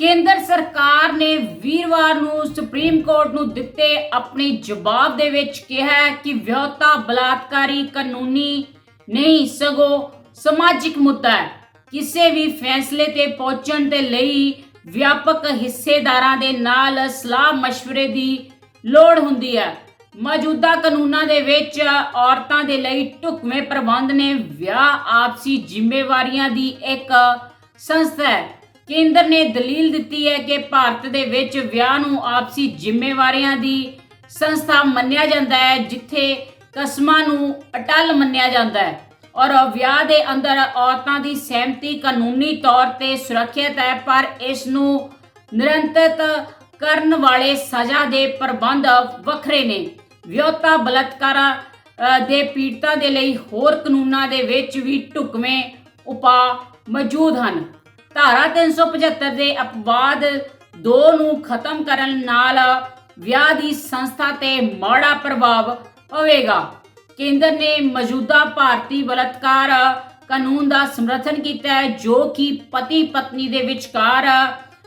ਕੇਂਦਰ ਸਰਕਾਰ ਨੇ ਵੀਰਵਾਰ ਨੂੰ ਸੁਪਰੀਮ ਕੋਰਟ ਨੂੰ ਦਿੱਤੇ ਆਪਣੇ ਜਵਾਬ ਦੇ ਵਿੱਚ ਕਿਹਾ ਕਿ ਵਿਆਹੁਤਾ ਬਲਾਤਕਾਰੀ ਕਾਨੂੰਨੀ ਨਹੀਂ, ਸਗੋਂ ਸਮਾਜਿਕ ਮੁੱਦਾ ਹੈ। ਕਿਸੇ ਵੀ ਫੈਸਲੇ ਤੇ ਪਹੁੰਚਣ ਦੇ ਲਈ ਵਿਆਪਕ ਹਿੱਸੇਦਾਰਾਂ ਦੇ ਨਾਲ ਸਲਾਹ مشਵਰੇ ਦੀ ਲੋੜ ਹੁੰਦੀ ਹੈ। ਮੌਜੂਦਾ ਕਾਨੂੰਨਾਂ ਦੇ ਵਿੱਚ ਔਰਤਾਂ ਦੇ ਲਈ ਢੁਕਵੇਂ ਪ੍ਰਬੰਧ ਨੇ ਵਿਆਹ ਆਪਸੀ ਜ਼ਿੰਮੇਵਾਰੀਆਂ ਦੀ ਇੱਕ ਸੰਸਥਾ ਹੈ। ਕੇਂਦਰ ਨੇ ਦਲੀਲ ਦਿੱਤੀ ਹੈ ਕਿ ਭਾਰਤ ਦੇ ਵਿੱਚ ਵਿਆਹ ਨੂੰ ਆਪਸੀ ਜ਼ਿੰਮੇਵਾਰੀਆਂ ਦੀ ਸੰਸਥਾ ਮੰਨਿਆ ਜਾਂਦਾ ਹੈ, ਜਿੱਥੇ ਕਸਮਾਂ ਨੂੰ ਅਟਲ ਮੰਨਿਆ ਜਾਂਦਾ ਹੈ ਔਰ ਵਿਆਹ ਦੇ ਅੰਦਰ ਔਰਤਾਂ ਦੀ ਸਹਿਮਤੀ ਕਾਨੂੰਨੀ ਤੌਰ ਤੇ ਸੁਰੱਖਿਅਤ ਹੈ, ਪਰ ਇਸ ਨੂੰ ਨਿਰੰਤਰਿਤ ਕਰਨ ਵਾਲੇ ਸਜ਼ਾ ਦੇ ਪ੍ਰਬੰਧ ਵੱਖਰੇ ਨੇ। ਵਿਆਹੁਤਾ ਬਲਾਤਕਾਰਾਂ ਦੇ ਪੀੜਤਾਂ ਦੇ ਲਈ ਹੋਰ ਕਾਨੂੰਨਾਂ ਦੇ ਵਿੱਚ ਵੀ ਢੁਕਵੇਂ ਉਪਾਅ ਮੌਜੂਦ ਹਨ। ਧਾਰਾ 375 ਦੇ ਅਪਵਾਦ 2 ਨੂੰ ਖਤਮ ਕਰਨ ਨਾਲ ਵਿਆਹ ਦੀ ਸੰਸਥਾ ਤੇ ਮਾੜਾ ਪ੍ਰਭਾਵ ਪਵੇਗਾ। ਕੇਂਦਰ ਨੇ ਮੌਜੂਦਾ ਭਾਰਤੀ ਬਲਾਤਕਾਰ ਕਾਨੂੰਨ ਦਾ ਸਮਰਥਨ ਕੀਤਾ ਹੈ, ਜੋ ਕਿ ਪਤੀ ਪਤਨੀ ਦੇ ਵਿਚਕਾਰ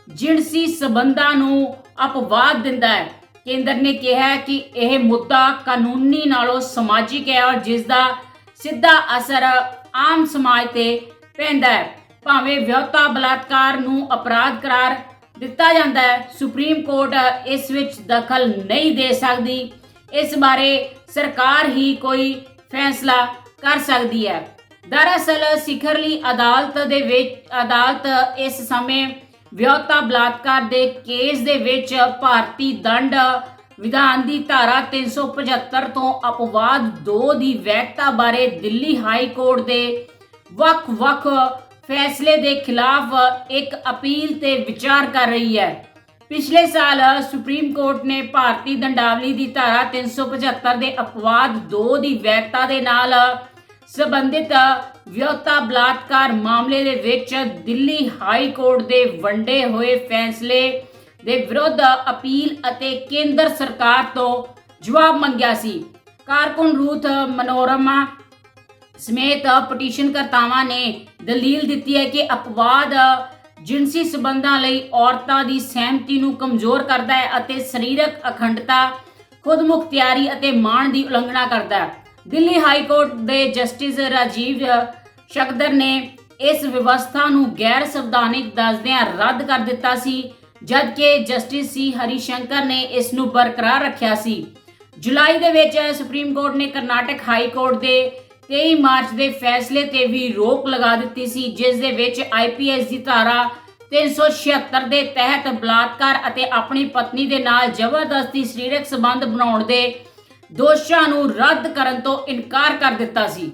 ਜਿਨਸੀ ਸਬੰਧਾਂ ਨੂੰ ਅਪਵਾਦ ਦਿੰਦਾ ਹੈ। ਕੇਂਦਰ ਨੇ ਕਿਹਾ ਹੈ ਕਿ ਇਹ ਮੁੱਦਾ ਕਾਨੂੰਨੀ ਨਾਲੋਂ ਸਮਾਜਿਕ ਹੈ ਔਰ ਜਿਸ ਦਾ ਸਿੱਧਾ ਅਸਰ ਆਮ ਸਮਾਜ ਤੇ ਪੈਂਦਾ ਹੈ। ਭਾਵੇਂ ਵਿਆਹੁਤਾ ਬਲਾਤਕਾਰ ਨੂੰ ਅਪਰਾਧ ਕਰਾਰ ਦਿੱਤਾ ਜਾਂਦਾ ਹੈ, ਸੁਪਰੀਮ ਕੋਰਟ ਇਸ ਵਿੱਚ ਦਖਲ ਨਹੀਂ ਦੇ ਸਕਦੀ। ਇਸ ਬਾਰੇ ਸਰਕਾਰ ਹੀ ਕੋਈ ਫੈਸਲਾ ਕਰ ਸਕਦੀ ਹੈ। ਦਰਅਸਲ ਸਿਖਰਲੀ ਅਦਾਲਤ ਦੇ ਵਿੱਚ, ਅਦਾਲਤ ਇਸ ਸਮੇਂ ਵਿਆਹੁਤਾ ਬਲਾਤਕਾਰ ਦੇ ਕੇਸ ਦੇ ਵਿੱਚ ਭਾਰਤੀ ਦੰਡ ਵਿਧਾਨ ਦੀ ਧਾਰਾ 375 ਤੋਂ ਅਪਵਾਦ 2 ਦੀ ਵੈਧਤਾ ਬਾਰੇ ਦਿੱਲੀ ਹਾਈ ਕੋਰਟ ਦੇ ਵੱਖ-ਵੱਖ ਫੈਸਲੇ ਦੇ ਖਿਲਾਫ ਇੱਕ ਅਪੀਲ ਤੇ ਵਿਚਾਰ ਕਰ ਰਹੀ ਹੈ। ਪਿਛਲੇ ਸਾਲ ਸੁਪਰੀਮ ਕੋਰਟ ਨੇ ਭਾਰਤੀ ਦੰਡਾਵਲੀ ਦੀ ਧਾਰਾ 375 ਦੇ ਅਪਵਾਦ 2 ਦੀ ਵੈਧਤਾ ਦੇ ਨਾਲ ਸੰਬੰਧਿਤ ਵਿਆਹੁਤਾ ਬਲਾਤਕਾਰ ਮਾਮਲੇ ਦੇ ਵਿੱਚ ਦਿੱਲੀ ਹਾਈ ਕੋਰਟ ਦੇ ਵੰਡੇ ਹੋਏ ਫੈਸਲੇ ਦੇ ਵਿਰੁੱਧ ਅਪੀਲ ਅਤੇ ਕੇਂਦਰ ਸਰਕਾਰ ਤੋਂ ਜਵਾਬ ਮੰਗਿਆ ਸੀ। ਕਾਰਕੁਨ ਰੂਥ ਮਨੋਰਮਾ ਸਮੇਤ ਪਟੀਸ਼ਨ ਕਰਤਾਵਾਂ ਨੇ ਦਲੀਲ ਦਿੱਤੀ ਹੈ ਕਿ ਅਪਵਾਦ ਜਿਨਸੀ ਸਬੰਧਾਂ ਲਈ ਔਰਤਾਂ ਦੀ ਸਹਿਮਤੀ ਨੂੰ ਕਮਜ਼ੋਰ ਕਰਦਾ ਹੈ ਅਤੇ ਸਰੀਰਕ ਅਖੰਡਤਾ ਖੁਦਮੁਖਤਿਆਰੀ ਅਤੇ ਮਾਣ ਦੀ ਉਲੰਘਣਾ ਕਰਦਾ ਹੈ। ਦਿੱਲੀ ਹਾਈ ਕੋਰਟ ਦੇ ਜਸਟਿਸ ਰਾਜੀਵ ਸ਼ਕਦਰ ਨੇ ਇਸ ਵਿਵਸਥਾ ਨੂੰ ਗੈਰ ਸੰਵਿਧਾਨਿਕ ਦੱਸਦਿਆਂ ਰੱਦ ਕਰ ਦਿੱਤਾ ਸੀ, ਜਦਕਿ ਜਸਟਿਸ ਸੀ ਹਰੀ ਸ਼ੰਕਰ ਨੇ ਇਸ ਨੂੰ ਬਰਕਰਾਰ ਰੱਖਿਆ ਸੀ। ਜੁਲਾਈ ਦੇ ਵਿੱਚ ਸੁਪਰੀਮ ਕੋਰਟ ਨੇ ਕਰਨਾਟਕ ਹਾਈ ਕੋਰਟ ਦੇ 23 ਮਾਰਚ ਦੇ ਫੈਸਲੇ ਤੇ ਵੀ ਰੋਕ ਲਗਾ ਦਿੱਤੀ ਸੀ, ਜਿਸ ਦੇ ਵਿੱਚ ਆਈਪੀਐਸ ਦੀ ਧਾਰਾ 376 ਦੇ ਤਹਿਤ ਬਲਾਤਕਾਰ ਅਤੇ ਆਪਣੀ ਪਤਨੀ ਦੇ ਨਾਲ ਜ਼ਬਰਦਸਤੀ ਸਰੀਰਕ ਸੰਬੰਧ ਬਣਾਉਣ ਦੇ ਦੋਸ਼ਾਂ ਨੂੰ ਰੱਦ ਕਰਨ ਤੋਂ ਇਨਕਾਰ ਕਰ ਦਿੱਤਾ ਸੀ।